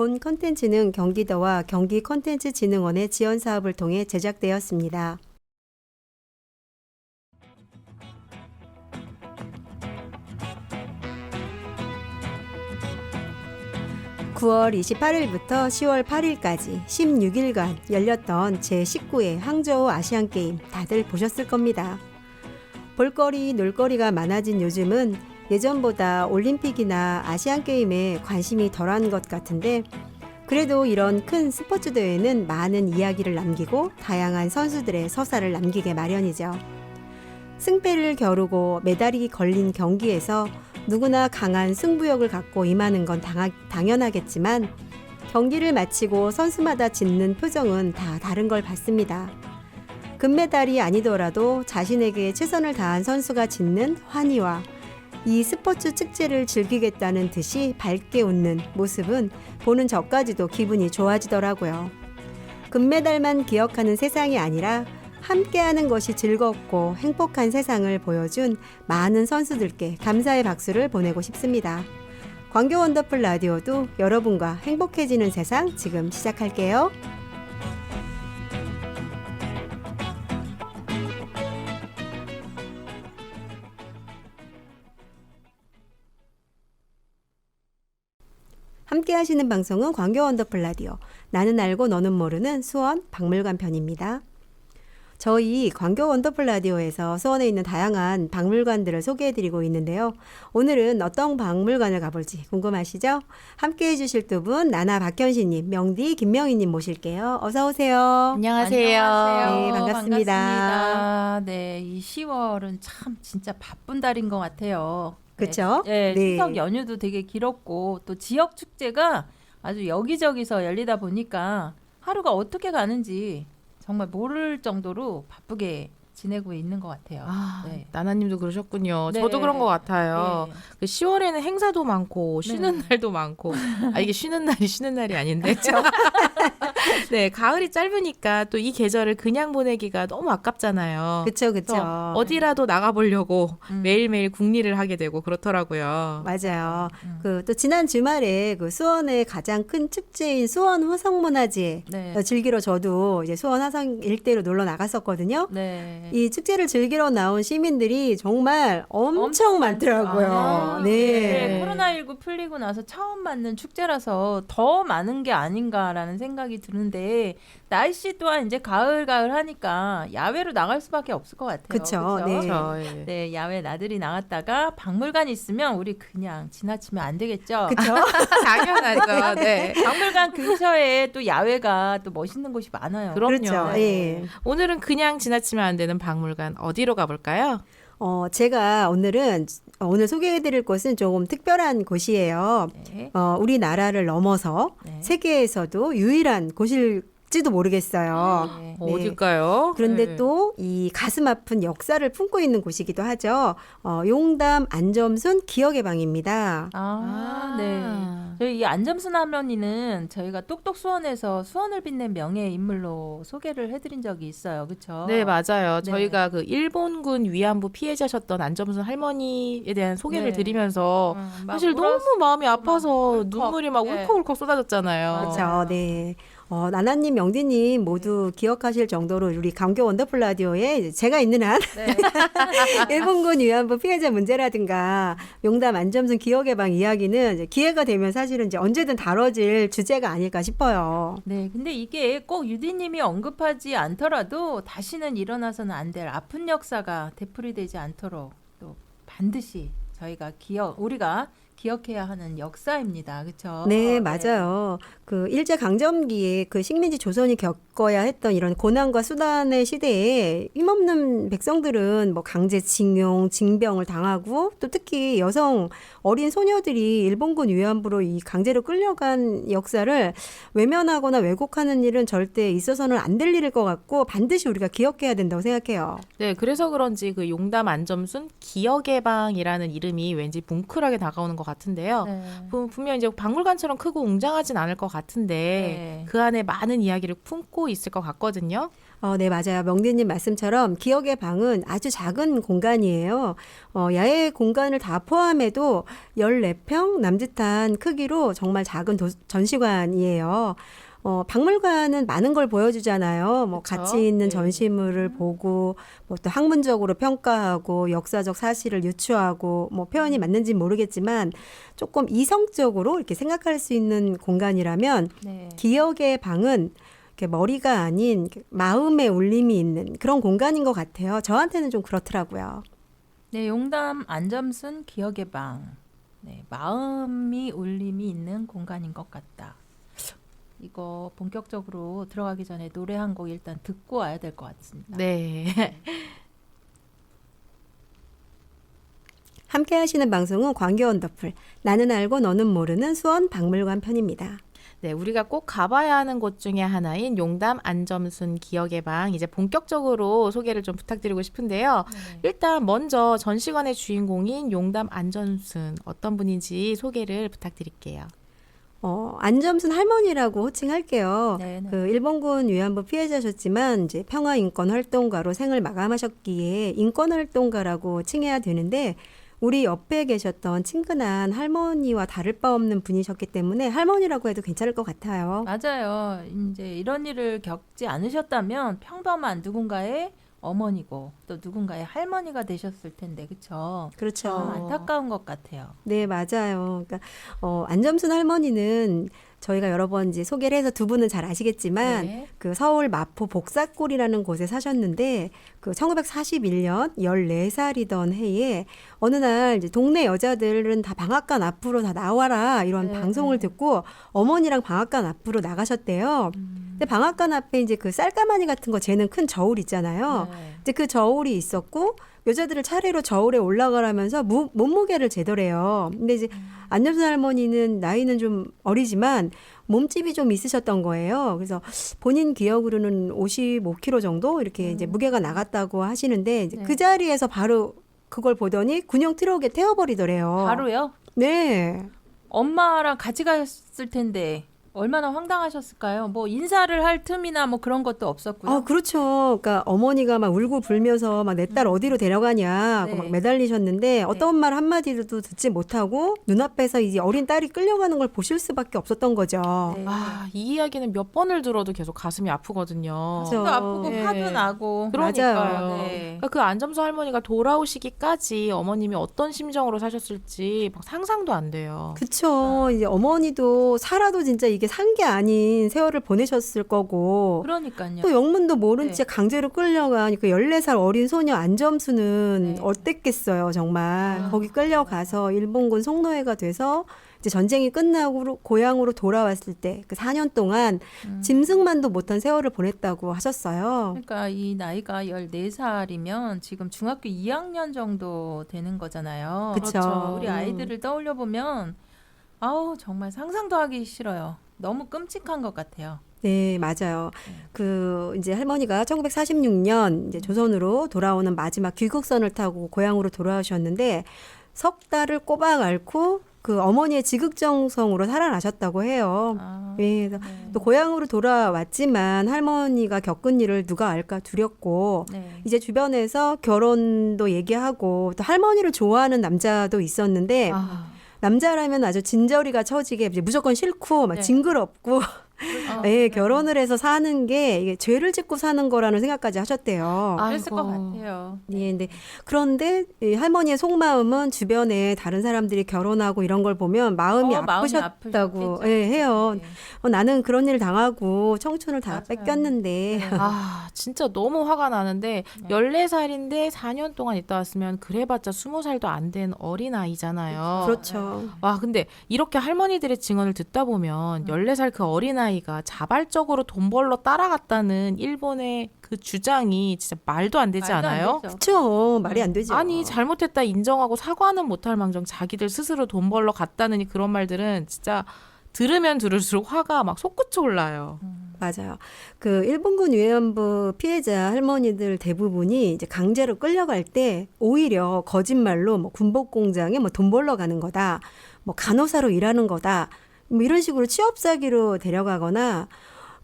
본 컨텐츠는 경기도와 경기 컨텐츠진흥원의 지원 사업을 통해 제작되었습니다. (9월 28일부터 10월 8일까지) (16일간) 열렸던 제19회 항저우 아시안게임 다들 보셨을 겁니다. 볼거리, 놀거리가 많아진 요즘은 예전보다 올림픽이나 아시안게임에 관심이 덜한 것 같은데 그래도 이런 큰 스포츠 대회는 많은 이야기를 남기고 다양한 선수들의 서사를 남기게 마련이죠. 승패를 겨루고 메달이 걸린 경기에서 누구나 강한 승부욕을 갖고 임하는 건 당하- 당연하겠지만 경기를 마치고 선수마다 짓는 표정은 다 다른 걸 봤습니다. 금메달이 아니더라도 자신에게 최선을 다한 선수가 짓는 환희와 이 스포츠 축제를 즐기겠다는 듯이 밝게 웃는 모습은 보는 저까지도 기분이 좋아지더라고요. 금메달만 기억하는 세상이 아니라 함께하는 것이 즐겁고 행복한 세상을 보여준 많은 선수들께 감사의 박수를 보내고 싶습니다. 광교 원더풀 라디오도 여러분과 행복해지는 세상 지금 시작할게요. 함께 하시는 방송은 광교 원더풀 라디오. 나는 알고 너는 모르는 수원 박물관 편입니다. 저희 광교 원더풀 라디오에서 수원에 있는 다양한 박물관들을 소개해드리고 있는데요. 오늘은 어떤 박물관을 가볼지 궁금하시죠? 함께 해 주실 두 분, 나나 박현신님, 명디 김명희님 모실게요. 어서오세요. 안녕하세요. 네, 반갑습니다. 반갑습니다. 네, 이 10월은 참 진짜 바쁜 달인 것 같아요. 네. 그쵸? 네, 네. 추석 연휴도 되게 길었고 또 지역 축제가 아주 여기저기서 열리다 보니까 하루가 어떻게 가는지 정말 모를 정도로 바쁘게 지내고 있는 것 같아요. 아, 네. 나나님도 그러셨군요. 네. 저도 그런 것 같아요. 네. 그 10월에는 행사도 많고 쉬는 네. 날도 많고 아 이게 쉬는 날이 쉬는 날이 아닌데 네 가을이 짧으니까 또 이 계절을 그냥 보내기가 너무 아깝잖아요. 그쵸, 그쵸. 그래서 어디라도 나가보려고 음. 매일매일 국리를 하게 되고 그렇더라고요. 맞아요. 음. 그또 지난 주말에 그 수원의 가장 큰 축제인 수원 화성문화제 네. 어, 즐기러 저도 이제 수원 화성 일대로 놀러 나갔었거든요. 네. 이 축제를 즐기러 나온 시민들이 정말 엄청, 많더라고요. 아, 네. 코로나19 풀리고 나서 처음 맞는 축제라서 더 많은 게 아닌가라는 생각이 드는데 날씨 또한 이제 가을 가을 하니까 야외로 나갈 수밖에 없을 것 같아요. 그쵸, 그쵸? 네. 그렇죠. 예. 네, 야외 나들이 나갔다가 박물관 있으면 우리 그냥 지나치면 안 되겠죠. 그쵸? 당연하죠. 네. 박물관 근처에 또 야외가 또 멋있는 곳이 많아요. 그럼요. 그렇죠. 네. 예. 오늘은 그냥 지나치면 안 되는 박물관 어디로 가볼까요? 어, 제가 오늘은 어, 오늘 소개해드릴 곳은 조금 특별한 곳이에요. 네. 어, 우리나라를 넘어서 네. 세계에서도 유일한 곳 일지도 모르겠어요. 네. 네. 어딜까요? 그런데 네. 또이 가슴 아픈 역사를 품고 있는 곳이기도 하죠. 어, 용담 안점순 기억의 방입니다. 아, 네. 저희 이 안점순 할머니는 저희가 똑똑 수원에서 수원을 빛낸 명예 인물로 소개를 해드린 적이 있어요. 그렇죠? 네, 맞아요. 네. 저희가 그 일본군 위안부 피해자셨던 안점순 할머니에 대한 소개를 네. 드리면서 음, 막 사실 울었- 너무 마음이 아파서 울컥. 눈물이 막 네. 울컥울컥 쏟아졌잖아요. 그렇죠. 네. 어, 나나님, 명디님 모두 기억하실 정도로 우리 강교 원더풀 라디오에 제가 있는 한 네. 일본군 위안부 피해자 문제라든가 용담 안점순 기억의 방 이야기는 기회가 되면 사실은 이제 언제든 다뤄질 주제가 아닐까 싶어요. 네, 근데 이게 꼭 유디님이 언급하지 않더라도 다시는 일어나서는 안 될 아픈 역사가 되풀이되지 않도록 또 반드시 저희가 기억, 우리가 기억해야 하는 역사입니다. 그렇죠? 네, 맞아요. 그 일제 강점기에 그 식민지 조선이 겪어야 했던 이런 고난과 수단의 시대에 힘없는 백성들은 뭐 강제징용, 징병을 당하고 또 특히 여성 어린 소녀들이 일본군 위안부로 이 강제로 끌려간 역사를 외면하거나 왜곡하는 일은 절대 있어서는 안 될 일일 것 같고 반드시 우리가 기억해야 된다고 생각해요. 네, 그래서 그런지 그 용담 안점순 기억의 방이라는 이름이 왠지 뭉클하게 다가오는 것 같은데요. 네. 분- 분명 이제 박물관처럼 크고 웅장하진 않을 것 같 은데 네. 그 안에 많은 이야기를 품고 있을 것 같거든요. 어, 네, 맞아요. 명디님 말씀처럼 기억의 방은 아주 작은 공간이에요. 어, 야외 공간을 다 포함해도 14평 남짓한 크기로 정말 작은 도, 전시관이에요. 어, 박물관은 많은 걸 보여주잖아요. 뭐 그쵸? 가치 있는 네. 전시물을 보고 뭐 또 학문적으로 평가하고 역사적 사실을 유추하고 뭐 표현이 맞는지 모르겠지만 조금 이성적으로 이렇게 생각할 수 있는 공간이라면 네. 기억의 방은 이렇게 머리가 아닌 마음의 울림이 있는 그런 공간인 것 같아요. 저한테는 좀 그렇더라고요. 네, 용담 안점순 기억의 방. 네, 마음이 울림이 있는 공간인 것 같다. 이거 본격적으로 들어가기 전에 노래 한 곡 일단 듣고 와야 될 것 같습니다. 네. 함께 하시는 방송은 광교 원더풀 나는 알고 너는 모르는 수원 박물관 편입니다. 네, 우리가 꼭 가봐야 하는 곳 중에 하나인 용담 안점순 기억의 방 이제 본격적으로 소개를 좀 부탁드리고 싶은데요. 네. 일단 먼저 전시관의 주인공인 용담 안점순 어떤 분인지 소개를 부탁드릴게요. 어, 안점순 할머니라고 호칭할게요. 네, 네. 그 일본군 위안부 피해자셨지만 이제 평화 인권 활동가로 생을 마감하셨기에 인권 활동가라고 칭해야 되는데 우리 옆에 계셨던 친근한 할머니와 다를 바 없는 분이셨기 때문에 할머니라고 해도 괜찮을 것 같아요. 맞아요. 이제 이런 일을 겪지 않으셨다면 평범한 누군가의 어머니고 또 누군가의 할머니가 되셨을 텐데, 그렇죠? 그렇죠. 참 안타까운 것 같아요. 네, 맞아요. 그러니까 어, 안점순 할머니는 저희가 여러 번 이제 소개를 해서 두 분은 잘 아시겠지만 네. 그 서울 마포 복사골이라는 곳에 사셨는데 그 1941년 14살이던 해에 어느 날 이제 동네 여자들은 다 방앗간 앞으로 다 나와라 이런 네, 방송을 네. 듣고 어머니랑 방앗간 앞으로 나가셨대요. 음. 근데 방앗간 앞에 이제 그 쌀가마니 같은 거 재는 큰 저울 있잖아요. 네. 이제 그 저울이 있었고 여자들을 차례로 저울에 올라가라면서 무, 몸무게를 재더래요. 근데 이제 안녕순 할머니는 나이는 좀 어리지만 몸집이 좀 있으셨던 거예요. 그래서 본인 기억으로는 55kg 정도 이렇게 이제 무게가 나갔다고 하시는데 이제 네. 그 자리에서 바로 그걸 보더니 군용 트럭에 태워버리더래요. 바로요? 네. 엄마랑 같이 갔을 텐데 얼마나 황당하셨을까요? 뭐 인사를 할 틈이나 뭐 그런 것도 없었고요. 아, 그렇죠. 그러니까 어머니가 막 울고 불면서 막 내 딸 어디로 데려가냐 고 네. 막 매달리셨는데 어떤 말 한마디도 듣지 못하고 눈앞에서 이제 어린 딸이 끌려가는 걸 보실 수밖에 없었던 거죠. 네. 아, 이 이야기는 몇 번을 들어도 계속 가슴이 아프거든요. 그죠. 또 아프고 네. 화도 나고. 그러니까요. 네. 그러니까 그 안점수 할머니가 돌아오시기까지 어머님이 어떤 심정으로 사셨을지 막 상상도 안 돼요. 그쵸. 이제 어머니도 살아도 진짜 이게 산 게 아닌 세월을 보내셨을 거고. 그러니까요. 또 영문도 모른 네. 채 강제로 끌려간 그 14살 어린 소녀 안점수는 네. 어땠겠어요, 정말. 아, 거기 끌려가서 일본군 성노예가 돼서 이제 전쟁이 끝나고 고향으로 돌아왔을 때 그 4년 동안 음. 짐승만도 못한 세월을 보냈다고 하셨어요. 그러니까 이 나이가 14살이면 지금 중학교 2학년 정도 되는 거잖아요. 그쵸. 그렇죠. 우리 음. 아이들을 떠올려 보면 아우 정말 상상도 하기 싫어요. 너무 끔찍한 것 같아요. 네, 맞아요. 네. 그 이제 할머니가 1946년 이제 조선으로 돌아오는 마지막 귀국선을 타고 고향으로 돌아오셨는데 석 달을 꼬박 앓고 그 어머니의 지극정성으로 살아나셨다고 해요. 아, 예, 그래서 네. 또 고향으로 돌아왔지만 할머니가 겪은 일을 누가 알까 두렵고 네. 이제 주변에서 결혼도 얘기하고 또 할머니를 좋아하는 남자도 있었는데 아, 남자라면 아주 진저리가 처지게 무조건 싫고 막 네. 징그럽고 아, 예, 네. 결혼을 해서 사는 게 이게 죄를 짓고 사는 거라는 생각까지 하셨대요. 아, 그랬을 것 아이고. 같아요. 예, 근데 그런데 이 할머니의 속마음은 주변에 다른 사람들이 결혼하고 이런 걸 보면 마음이 어, 마음이 아프셨다고 아프셨겠죠. 예, 해요. 네. 어, 나는 그런 일 당하고 청춘을 다 맞아요. 뺏겼는데 네. 아, 진짜 너무 화가 나는데 네. 14살인데 4년 동안 있다 왔으면 그래봤자 20살도 안 된 어린아이잖아요. 그렇죠. 와, 근데 이렇게 할머니들의 증언을 듣다 보면 14살 그 어린아이가 자발적으로 돈 벌러 따라갔다는 일본의 그 주장이 진짜 말도 안 되지 말도 안 않아요? 되죠. 그렇죠. 말이 안 되죠. 아니 잘못했다 인정하고 사과는 못할 망정 자기들 스스로 돈 벌러 갔다는 그런 말들은 진짜 들으면 들을수록 화가 막 솟구쳐 올라요. 맞아요. 그 일본군 위안부 피해자 할머니들 대부분이 이제 강제로 끌려갈 때 오히려 거짓말로 뭐 군복 공장에 뭐 돈 벌러 가는 거다. 뭐 간호사로 일하는 거다. 뭐 이런 식으로 취업 사기로 데려가거나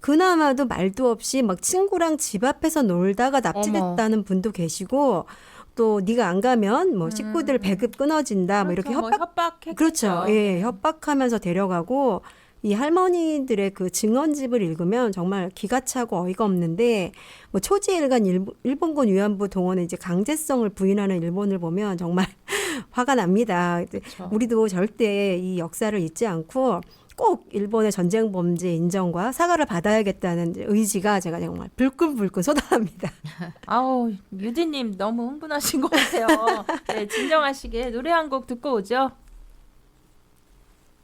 그나마도 말도 없이 막 친구랑 집 앞에서 놀다가 납치됐다는 분도 계시고 또 네가 안 가면 뭐 식구들 배급 끊어진다 뭐 이렇게 음. 그렇죠. 협박 협박했죠. 그렇죠. 예, 협박하면서 데려가고 이 할머니들의 그 증언집을 읽으면 정말 기가 차고 어이가 없는데 뭐 초지일간 일본, 일본군 위안부 동원의 이제 강제성을 부인하는 일본을 보면 정말 화가 납니다. 그렇죠. 우리도 절대 이 역사를 잊지 않고 꼭 일본의 전쟁 범죄 인정과 사과를 받아야겠다는 의지가 제가 정말 불끈불끈 쏟아납니다. 아우 유디님 너무 흥분하신 것 같아요. 네, 진정하시게 노래 한 곡 듣고 오죠.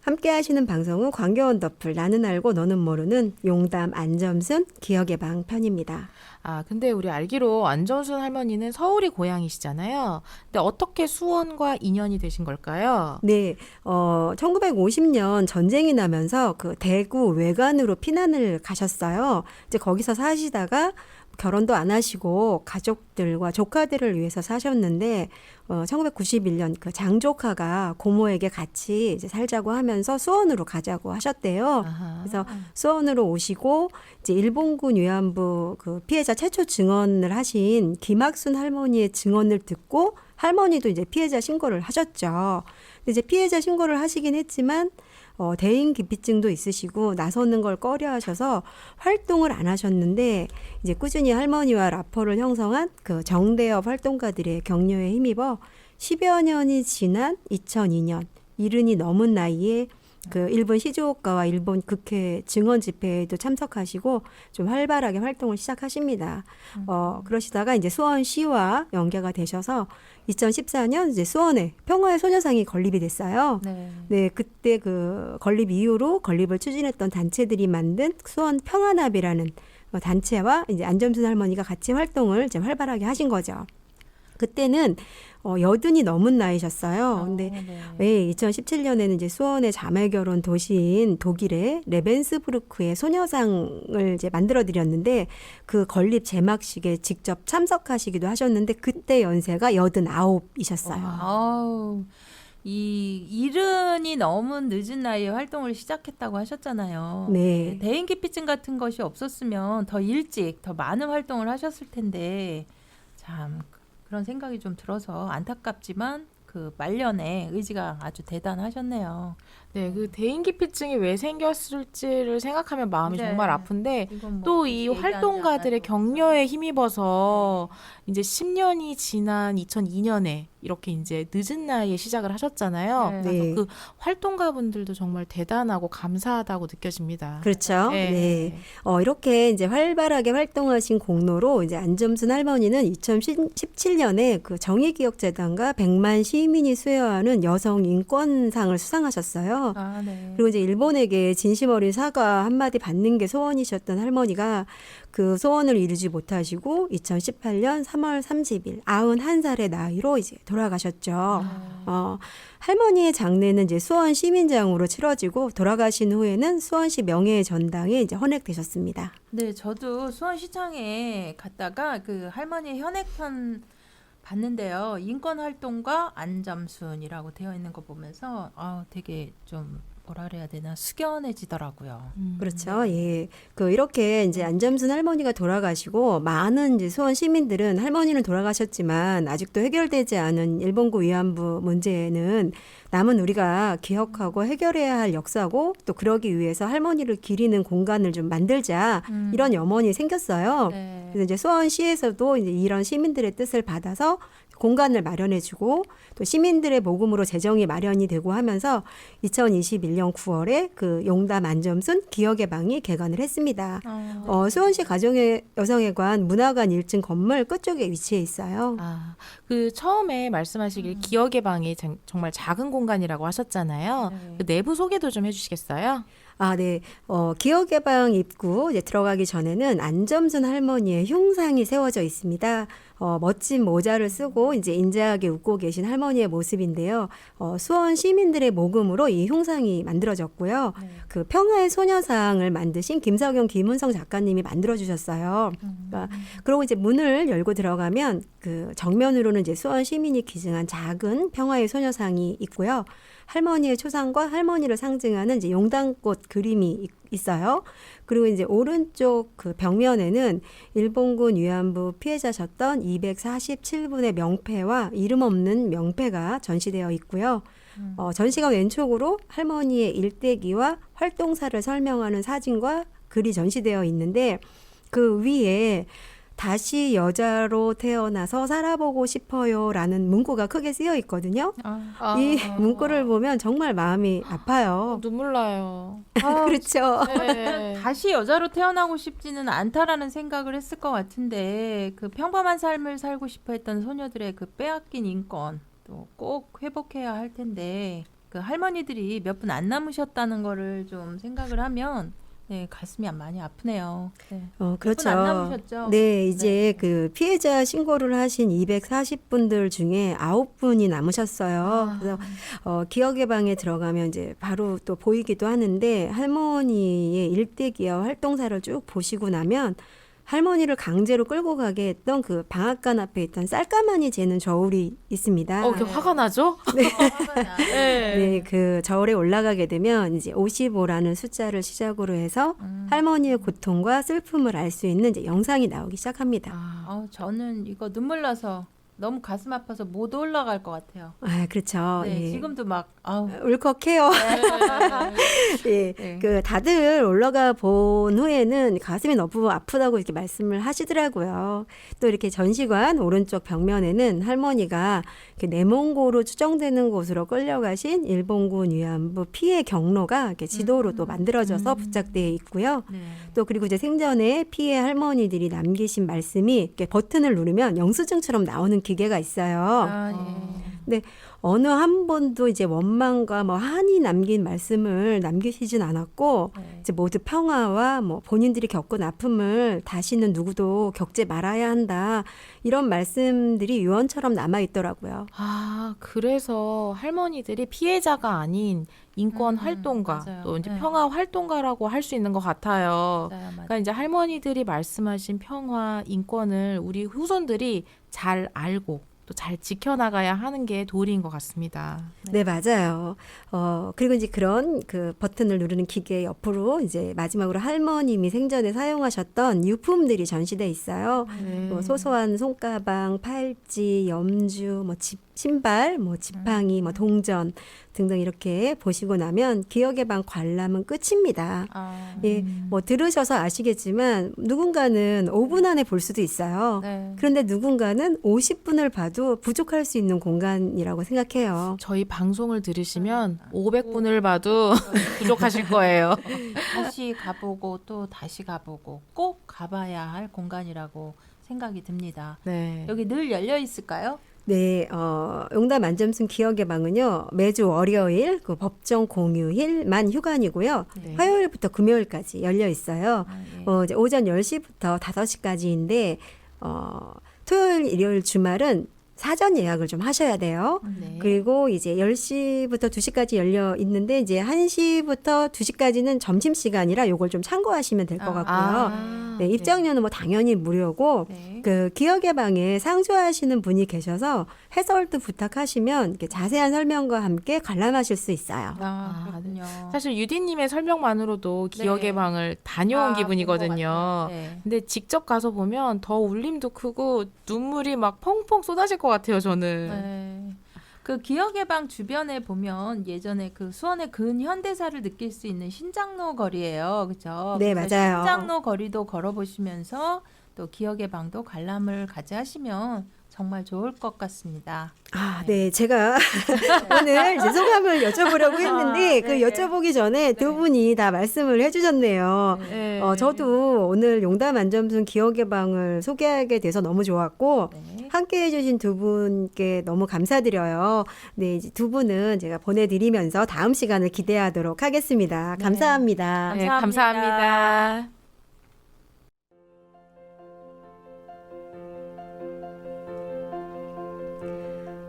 함께 하시는 방송은 광교원 덮을 나는 알고 너는 모르는 용담 안점순 기억의 방 편입니다. 아, 근데 우리 알기로 안정순 할머니는 서울이 고향이시잖아요. 근데 어떻게 수원과 인연이 되신 걸까요? 네, 어, 1950년 전쟁이 나면서 그 대구 외관으로 피난을 가셨어요. 이제 거기서 사시다가 결혼도 안 하시고 가족들과 조카들을 위해서 사셨는데 어, 1991년 그 장조카가 고모에게 같이 이제 살자고 하면서 수원으로 가자고 하셨대요. 아하. 그래서 수원으로 오시고 이제 일본군 위안부 그 피해자 최초 증언을 하신 김학순 할머니의 증언을 듣고 할머니도 이제 피해자 신고를 하셨죠. 근데 이제 피해자 신고를 하시긴 했지만 어, 대인 기피증도 있으시고 나서는 걸 꺼려 하셔서 활동을 안 하셨는데 이제 꾸준히 할머니와 라퍼를 형성한 그 정대협 활동가들의 격려에 힘입어 10여 년이 지난 2002년 이른이 넘은 나이에 그 일본 시조오카와 일본 국회 증언 집회에도 참석하시고 좀 활발하게 활동을 시작하십니다. 어, 그러시다가 이제 수원시와 연계가 되셔서 2014년 이제 수원에 평화의 소녀상이 건립이 됐어요. 네. 네, 그때 그 건립 이후로 건립을 추진했던 단체들이 만든 수원 평화납이라는 어, 단체와 이제 안점순 할머니가 같이 활동을 이제 활발하게 하신 거죠. 그때는 어, 여든이 넘은 나이셨어요. 근데 네. 네, 2017년에는 이제 수원의 자매 결혼 도시인 독일의 레벤스부르크의 소녀상을 이제 만들어 드렸는데 그 건립 제막식에 직접 참석하시기도 하셨는데 그때 연세가 89이셨어요. 아우 이 이른이 넘은 늦은 나이에 활동을 시작했다고 하셨잖아요. 네. 대인 기피증 같은 것이 없었으면 더 일찍 더 많은 활동을 하셨을 텐데 참 그런 생각이 좀 들어서 안타깝지만 그 말년에 의지가 아주 대단하셨네요. 네, 그 대인기피증이 왜 생겼을지를 생각하면 마음이 네. 정말 아픈데 이건 뭐또이 굳이 얘기하지 활동가들의 않아도 격려에 힘입어서 이제 10년이 지난 2002년에 이렇게 이제 늦은 나이에 시작을 하셨잖아요. 네. 그래서 네. 그 활동가분들도 정말 대단하고 감사하다고 느껴집니다. 그렇죠. 네. 네. 어, 이렇게 이제 활발하게 활동하신 공로로 이제 안점순 할머니는 2017년에 그 정의기억재단과 100만 시민이 수여하는 여성 인권상을 수상하셨어요. 아, 네. 그리고 이제 일본에게 진심 어린 사과 한마디 받는 게 소원이셨던 할머니가 그 소원을 이루지 못하시고 2018년 3월 30일 91살의 나이로 이제 돌아가셨죠. 아. 어, 할머니의 장례는 이제 수원 시민장으로 치러지고 돌아가신 후에는 수원시 명예의 전당에 이제 헌액되셨습니다. 네, 저도 수원시장에 갔다가 그 할머니 현액편 봤는데요. 인권 활동가 안점순이라고 되어 있는 거 보면서 아, 되게 좀 뭐라 그래야 되나 숙연해지더라고요. 음. 그렇죠. 예. 그 이렇게 이제 안점순 할머니가 돌아가시고 많은 이제 수원 시민들은 할머니는 돌아가셨지만 아직도 해결되지 않은 일본군 위안부 문제는 남은 우리가 기억하고 해결해야 할 역사고 또 그러기 위해서 할머니를 기리는 공간을 좀 만들자 음. 이런 염원이 생겼어요. 네. 그래서 이제 수원시에서도 이제 이런 시민들의 뜻을 받아서 공간을 마련해주고 또 시민들의 모금으로 재정이 마련이 되고 하면서 2021년 9월에 그 용담 안점순 기억의 방이 개관을 했습니다. 어, 어, 수원시 가정의 여성회관 문화관 1층 건물 끝쪽에 위치해 있어요. 아, 그 처음에 말씀하시길 기억의 방이 장- 정말 작은 공간 이라고 하셨잖아요. 네. 그 내부 소개도 좀 해주시겠어요? 아, 네. 어, 기억의 방 입구 들어가기 전에는 안점순 할머니의 흉상이 세워져 있습니다. 어, 멋진 모자를 쓰고 이제 인자하게 웃고 계신 할머니의 모습인데요. 어, 수원 시민들의 모금으로 이 흉상이 만들어졌고요. 네. 그 평화의 소녀상을 만드신 김석영, 김은성 작가님이 만들어 주셨어요. 음. 그러니까 그리고 이제 문을 열고 들어가면 그 정면으로는 이제 수원 시민이 기증한 작은 평화의 소녀상이 있고요. 할머니의 초상과 할머니를 상징하는 이제 용당꽃 그림이 있- 있어요. 그리고 이제 오른쪽 그 벽면에는 일본군 위안부 피해자셨던 247분의 명패와 이름 없는 명패가 전시되어 있고요. 음. 어, 전시관 왼쪽으로 할머니의 일대기와 활동사를 설명하는 사진과 글이 전시되어 있는데 그 위에 다시 여자로 태어나서 살아보고 싶어요라는 문구가 크게 쓰여 있거든요. 아, 이 문구를 보면 정말 마음이 아파요. 눈물 나요. 아, 그렇죠. 네. 다시 여자로 태어나고 싶지는 않다라는 생각을 했을 것 같은데 그 평범한 삶을 살고 싶어 했던 소녀들의 그 빼앗긴 인권 또 꼭 회복해야 할 텐데 그 할머니들이 몇 분 안 남으셨다는 거를 좀 생각을 하면 네, 가슴이 많이 아프네요. 네. 어, 그렇죠. 남으셨죠? 네, 이제 그 피해자 신고를 하신 240분들 중에 9분이 남으셨어요. 아. 그래서 어, 기억의 방에 들어가면 이제 바로 또 보이기도 하는데 할머니의 일대기와 활동사를 쭉 보시고 나면 할머니를 강제로 끌고 가게 했던 그 방앗간 앞에 있던 쌀가마니 재는 저울이 있습니다. 어, 이렇게 화가 나죠? 네. 네, 그 저울에 올라가게 되면 이제 55라는 숫자를 시작으로 해서 음. 할머니의 고통과 슬픔을 알 수 있는 이제 영상이 나오기 시작합니다. 아, 어, 저는 이거 눈물 나서 너무 가슴 아파서 못 올라갈 것 같아요. 아, 그렇죠. 네, 예. 지금도 막 아우. 울컥해요. 예. 네. 그 다들 올라가 본 후에는 가슴이 너무 아프다고 이렇게 말씀을 하시더라고요. 또 이렇게 전시관 오른쪽 벽면에는 할머니가 내몽고로 추정되는 곳으로 끌려가신 일본군 위안부 피해 경로가 이렇게 지도로 또 만들어져서 부착되어 있고요. 네. 또 그리고 이제 생전에 피해 할머니들이 남기신 말씀이 이렇게 버튼을 누르면 영수증처럼 나오는 기계가 있어요. 아, 예. 어느 한 번도 이제 원망과 뭐 한이 남긴 말씀을 남기시진 않았고 네. 이제 모두 평화와 뭐 본인들이 겪은 아픔을 다시는 누구도 겪지 말아야 한다 이런 말씀들이 유언처럼 남아 있더라고요. 아, 그래서 할머니들이 피해자가 아닌 인권 음, 활동가, 맞아요. 또 이제 네. 평화 활동가라고 할 수 있는 것 같아요. 맞아요, 맞아요. 그러니까 이제 할머니들이 말씀하신 평화, 인권을 우리 후손들이 잘 알고 또 잘 지켜나가야 하는 게 도리인 것 같습니다. 네, 맞아요. 어, 그리고 이제 그런 그 버튼을 누르는 기계 옆으로 이제 마지막으로 할머님이 생전에 사용하셨던 유품들이 전시돼 있어요. 네. 뭐 소소한 손가방, 팔찌, 염주, 뭐 집, 신발, 뭐 지팡이, 뭐 동전 등등 이렇게 보시고 나면 기억의 방 관람은 끝입니다. 아, 예, 뭐 들으셔서 아시겠지만 누군가는 5분 안에 볼 수도 있어요. 네. 그런데 누군가는 50분을 봐도 부족할 수 있는 공간이라고 생각해요. 저희 방송을 들으시면 500분을 봐도 부족하실 거예요. 다시 가보고 또 다시 가보고 꼭 가봐야 할 공간이라고 생각이 듭니다. 네. 여기 늘 열려 있을까요? 네, 어, 용담 안점순 기억의 방은요, 매주 월요일, 그 법정 공휴일 만 휴관이고요. 네. 화요일부터 금요일까지 열려 있어요. 아, 예. 어, 이제 오전 10시부터 5시까지인데, 어, 토요일, 일요일, 주말은 사전 예약을 좀 하셔야 돼요. 네. 그리고 이제 10시부터 2시까지 열려 있는데, 이제 1시부터 2시까지는 점심 시간이라 요걸 좀 참고하시면 될것 아, 같고요. 아, 네, 입장료는 뭐 당연히 무료고, 네. 그 기억의 방에 상주하시는 분이 계셔서 해설도 부탁하시면 이렇게 자세한 설명과 함께 관람하실 수 있어요. 아, 아, 그렇군요. 사실 유디 님의 설명만으로도 기억의 네. 방을 다녀온 아, 기분이거든요. 네. 근데 직접 가서 보면 더 울림도 크고 눈물이 막 펑펑 쏟아질 것 같아요, 저는. 네. 그 기억의 방 주변에 보면 예전에 그 수원의 근현대사를 느낄 수 있는 신장로 거리예요. 그죠? 네, 그래서 맞아요. 신장로 거리도 걸어 보시면서 또 기억의 방도 관람을 같이 하시면 정말 좋을 것 같습니다. 아, 네. 제가 오늘 이제 소감을 여쭤보려고 했는데 아, 그 네. 여쭤보기 전에 두 네. 분이 다 말씀을 해주셨네요. 네. 어, 저도 오늘 용담 안점순 기억의 방을 소개하게 돼서 너무 좋았고 네. 함께 해주신 두 분께 너무 감사드려요. 네, 이제 두 분은 제가 보내드리면서 다음 시간을 기대하도록 하겠습니다. 네. 감사합니다. 네, 감사합니다. 감사합니다.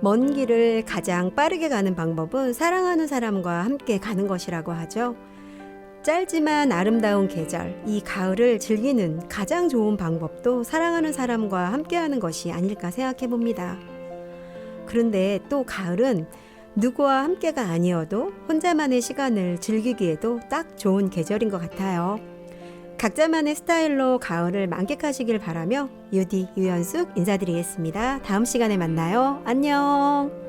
먼 길을 가장 빠르게 가는 방법은 사랑하는 사람과 함께 가는 것이라고 하죠. 짧지만 아름다운 계절, 이 가을을 즐기는 가장 좋은 방법도 사랑하는 사람과 함께하는 것이 아닐까 생각해 봅니다. 그런데 또 가을은 누구와 함께가 아니어도 혼자만의 시간을 즐기기에도 딱 좋은 계절인 것 같아요. 각자만의 스타일로 가을을 만끽하시길 바라며 유디 유연숙 인사드리겠습니다. 다음 시간에 만나요. 안녕.